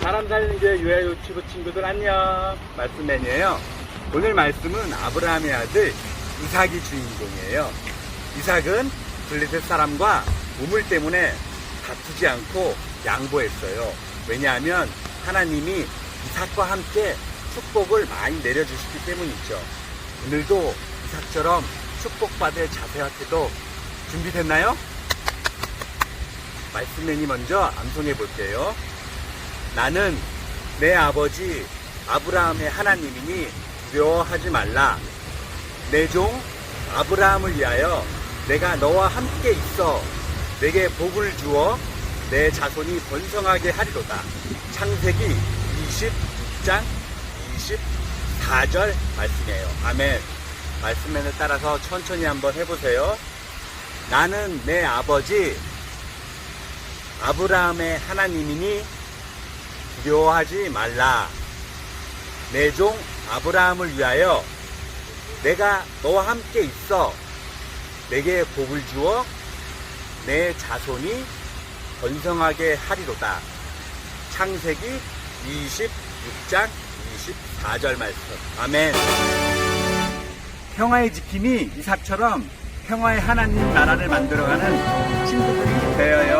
사람 살리는 게 유해 유튜브 친구들 안녕. 말씀맨이에요. 오늘 말씀은 아브라함의 아들 이삭이 주인공이에요. 이삭은 블레셋 사람과 우물 때문에 다투지 않고 양보했어요. 왜냐하면 하나님이 이삭과 함께 축복을 많이 내려주시기 때문이죠. 오늘도 이삭처럼 축복받을 자세와 태도 준비됐나요? 말씀맨이 먼저 암송해 볼게요 나는 내 아버지 아브라함의 하나님이니 두려워하지 말라. 내 종 아브라함을 위하여 내가 너와 함께 있어 내게 복을 주어 내 자손이 번성하게 하리로다. 창세기 26장 24절 말씀이에요. 아멘. 말씀을 따라서 천천히 한번 해보세요. 나는 내 아버지 아브라함의 하나님이니 두려워하지 말라. 내 종 아브라함을 위하여 내가 너와 함께 있어 내게 복을 주어 내 자손이 번성하게 하리로다. 창세기 26장 24절 말씀. 아멘. 평화의 지킴이 이삭처럼 평화의 하나님 나라를 만들어가는 친구들이 되어요.